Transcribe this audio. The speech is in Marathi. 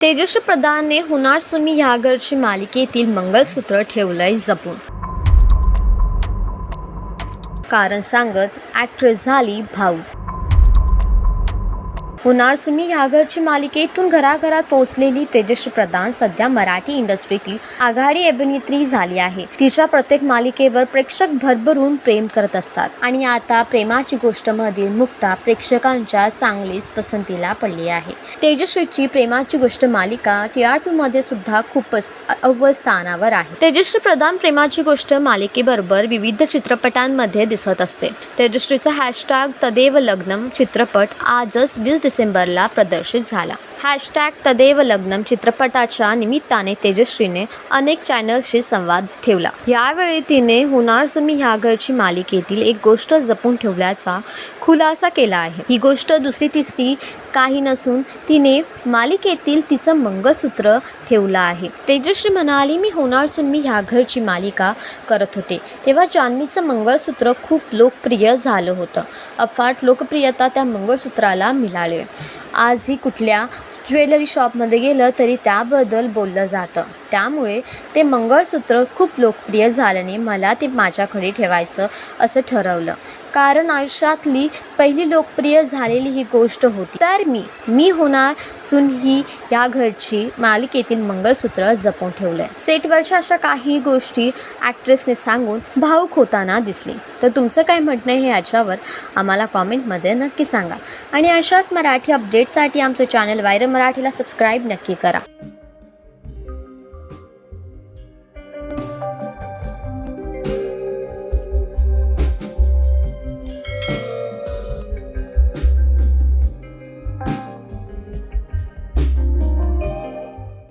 तेजस्वी प्रधानने होणार सुमी ह्या घरची मालिकेतील मंगळसूत्र ठेवलंय जपून. कारण सांगत ॲक्ट्रेस झाली भाऊ. होणार सुमी याघरची घरची मालिकेतून घराघरात पोहोचलेली तेजश्री प्रधान सध्या मराठी इंडस्ट्रीतील आघाडी अभिनेत्री झाली आहे. तिच्या प्रत्येक मालिकेवर प्रेक्षक भरभरून प्रेम करत असतात आणि आता प्रेमाची गोष्ट मधील मुक्ता प्रेक्षकांच्या चांगलीच पसंतीला पडली आहे. तेजश्रीची प्रेमाची गोष्ट मालिका टी आरमध्ये सुद्धा खूपच अव्वल स्थानावर आहे. तेजश्री प्रधान प्रेमाची गोष्ट मालिकेबरोबर विविध चित्रपटांमध्ये दिसत असते. तेजश्रीचा हॅशटॅग तदेव लग्नम चित्रपट आजच वीस डिसेंबरला प्रदर्शित झाला. हॅशटॅग तदेव लग्नम चित्रपटाच्या निमित्ताने तेजस्वीने अनेक चॅनल्सशी संवाद ठेवला. यावेळी तिने होणार सुमी ह्या घरची मालिकेतील एक गोष्ट जपून ठेवल्याचा खुलासा केला आहे. ही गोष्ट दुसरी तिसरी काही नसून तिने मालिकेतील तिचं मंगळसूत्र ठेवलं आहे. तेजश्री म्हणाली मी होणार सुमी ह्या घरची मालिका करत होते. तेव्हा जान्हवीचं मंगळसूत्र खूप लोकप्रिय झालं होतं. अफाट लोकप्रियता त्या मंगळसूत्राला मिळाली. आजही कुठल्या ज्वेलरी शॉपमध्ये गेलं तरी त्याबद्दल बोललं जातं. त्यामुळे ते मंगळसूत्र खूप लोकप्रिय झाल्याने मला ते माझ्याकडे ठेवायचं असं ठरवलं. कारण आयुष्यातली पहिली लोकप्रिय झालेली ही गोष्ट होती. तर मी मी होणार सुन ही या घरची मालिकेतील मंगळसूत्र जपून ठेवलंय. सेटवरच्या अशा काही गोष्टी ॲक्ट्रेसने सांगून भाऊक होताना दिसली. तर तुमचं काय म्हणणं हे याच्यावर आम्हाला कॉमेंटमध्ये नक्की सांगा. आणि अशाच मराठी अपडेटसाठी आमचं चॅनल वायर मराठीला सबस्क्राईब नक्की करा.